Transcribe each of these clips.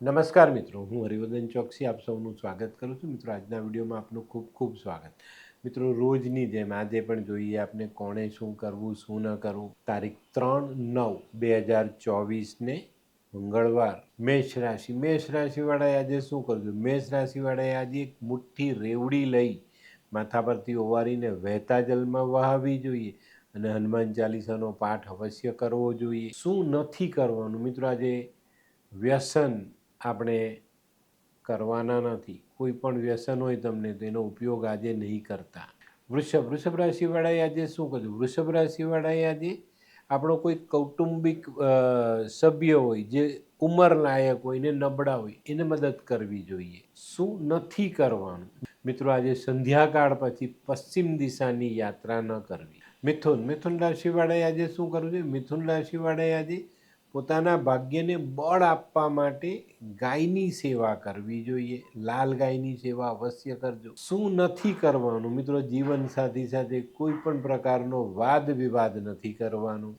નમસ્કાર મિત્રો, હું હરિવર્ધન ચોકસી આપ સૌનું સ્વાગત કરું છું. મિત્રો, આજના વિડીયોમાં આપનું ખૂબ ખૂબ સ્વાગત. મિત્રો, રોજની જેમ આજે પણ જોઈએ આપણે કોણે શું કરવું, શું ન કરવું. તારીખ ત્રણ નવ બે હજાર ચોવીસને મંગળવાર મેષ રાશિ. મેષ રાશિવાળાએ આજે શું કરવું મેષ રાશિવાળાએ આજે એક મુઠ્ઠી રેવડી લઈ માથા પરથી ઓવારીને વહેતા જલમાં વહાવી જોઈએ અને હનુમાન ચાલીસાનો પાઠ અવશ્ય કરવો જોઈએ. શું નથી કરવાનું? મિત્રો, આજે વ્યસન આપણે કરવાના નથી. કોઈ પણ વ્યસન હોય તમને, તો એનો ઉપયોગ આજે નહીં કરતા. વૃષભ વૃષભ રાશિવાળાએ આજે શું કર્યું? વૃષભ રાશિવાળાએ આજે આપણો કોઈ કૌટુંબિક સભ્ય હોય, જે ઉંમરલાયક હોય ને નબળા હોય, એને મદદ કરવી જોઈએ. શું નથી કરવાનું? મિત્રો, આજે સંધ્યાકાળ પછી પશ્ચિમ દિશાની યાત્રા ન કરવી. મિથુન મિથુન રાશિવાળાએ આજે શું કરવું જોઈએ મિથુન રાશિવાળાએ આજે પોતાના ભાગ્યને બળ આપવા માટે ગાયની સેવા કરવી જોઈએ. લાલ ગાયની સેવા અવશ્ય કરજો. શું નથી કરવાનું? મિત્રો, જીવન સાથી સાથે કોઈ પણ પ્રકારનો વાદ વિવાદ નથી કરવાનો.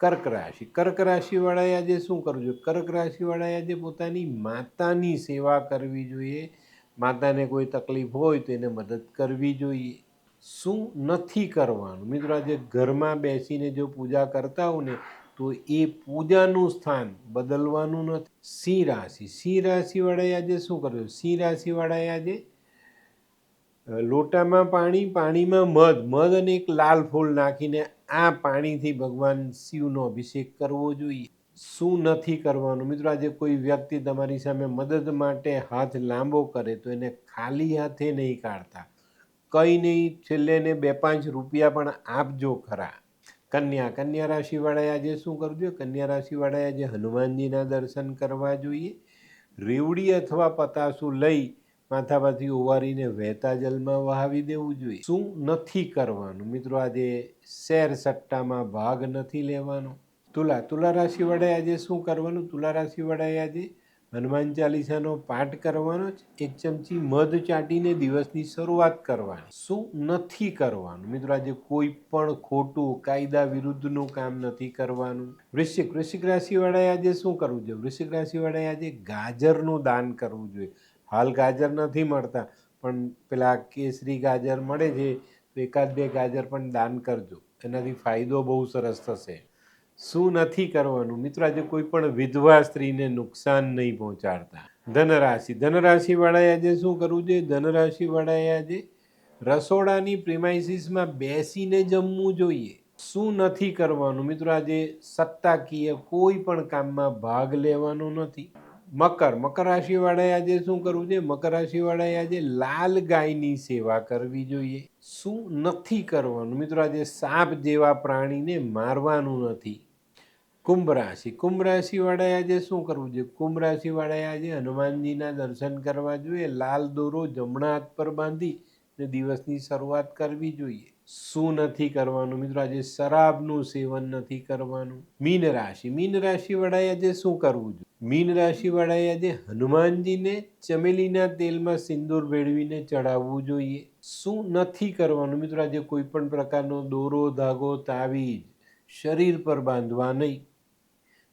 કર્ક રાશિ. કર્ક રાશિવાળાએ આજે શું કરવું જોઈએ કર્ક રાશિવાળાએ આજે પોતાની માતાની સેવા કરવી જોઈએ. માતાને કોઈ તકલીફ હોય તો એને મદદ કરવી જોઈએ. શું નથી કરવાનું? મિત્રો, આજે ઘરમાં બેસીને જો પૂજા કરતા હો ને તો એ પૂજાનું સ્થાન બદલવાનું નથી. સિંહ રાશિ. સિંહ રાશિવાળાએ આજે શું કર્યું? સિંહ રાશિવાળાએ આજે લોટામાં પાણી, પાણીમાં મધ. મધ અને એક લાલ ફૂલ નાખીને આ પાણીથી ભગવાન શિવનો અભિષેક કરવો જોઈએ. શું નથી કરવાનું? મિત્રો, આજે કોઈ વ્યક્તિ તમારી સામે મદદ માટે હાથ લાંબો કરે તો એને ખાલી હાથે નહીં કાઢતા. કંઈ નહીં, છેલ્લે ને બે પાંચ રૂપિયા પણ આપજો ખરા. કન્યા કન્યા રાશિવાળાએ આજે શું કરવું જોઈએ? કન્યા રાશિવાળાએ આજે હનુમાનજીના દર્શન કરવા જોઈએ. રેવડી અથવા પતાસું લઈ માથામાંથી ઉવારીને વહેતા જલમાં વહાવી દેવું જોઈએ. શું નથી કરવાનું? મિત્રો, આજે શેર સટ્ટામાં ભાગ નથી લેવાનો. તુલા તુલા રાશિવાળાએ આજે શું કરવાનું? તુલા રાશિવાળાએ આજે હનુમાન ચાલીસાનો પાઠ કરવાનો જ એક ચમચી મધ ચાટીને દિવસની શરૂઆત કરવાની. શું નથી કરવાનું? મિત્રો, આજે કોઈ પણ ખોટું, કાયદા વિરુદ્ધનું કામ નથી કરવાનું. વૃશ્ચિક વૃશ્ચિક રાશિવાળાએ આજે શું કરવું જોઈએ? વૃશ્ચિક રાશિવાળાએ આજે ગાજરનું દાન કરવું જોઈએ. હાલ ગાજર નથી મળતા, પણ પેલા કેસરી ગાજર મળે છે, તો એકાદ બે ગાજર પણ દાન કરજો. એનાથી ફાયદો બહુ સરસ થશે. શું નથી કરવાનું? મિત્રો, આજે કોઈ પણ વિધવા સ્ત્રીને નુકસાન નહીં પહોંચાડતા. ધનરાશિ. ધનરાશિવાળાએ આજે શું કરવું જોઈએ? ધનરાશિવાળાએ આજે રસોડાની પ્રિમાઇસીસમાં બેસીને જમવું જોઈએ. શું નથી કરવાનું? મિત્રો, આજે સત્તાકીય કોઈ પણ કામમાં ભાગ લેવાનો નથી. મકર. મકર રાશિવાળાએ આજે શું કરવું છે મકર રાશિવાળાએ આજે લાલ ગાયની સેવા કરવી જોઈએ. શું નથી કરવાનું? મિત્રો, આજે સાપ જેવા પ્રાણીને મારવાનું નથી. કુંભ રાશિ કુંભ રાશિવાળાએ આજે શું કરવું જોઈએ? કુંભ રાશિવાળાએ આજે હનુમાનજીના દર્શન કરવા જોઈએ, લાલ દોરો જમણા હાથ પર બાંધી ને દિવસની શરૂઆત કરવી જોઈએ. શું નથી કરવાનું મિત્રો? આજે શરાબનું સેવન નથી કરવાનું. મીન રાશિ. મીન રાશિવાળાએ આજે શું કરવું જોઈએ? મીન રાશિવાળાએ આજે હનુમાનજીને ચમેલીના તેલમાં સિંદૂર ભેળવીને ચડાવવું જોઈએ. શું નથી કરવાનું મિત્રો? આજે કોઈ પણ પ્રકારનો દોરો, ધાગો, તાવીજ શરીર પર બાંધવા નહીં.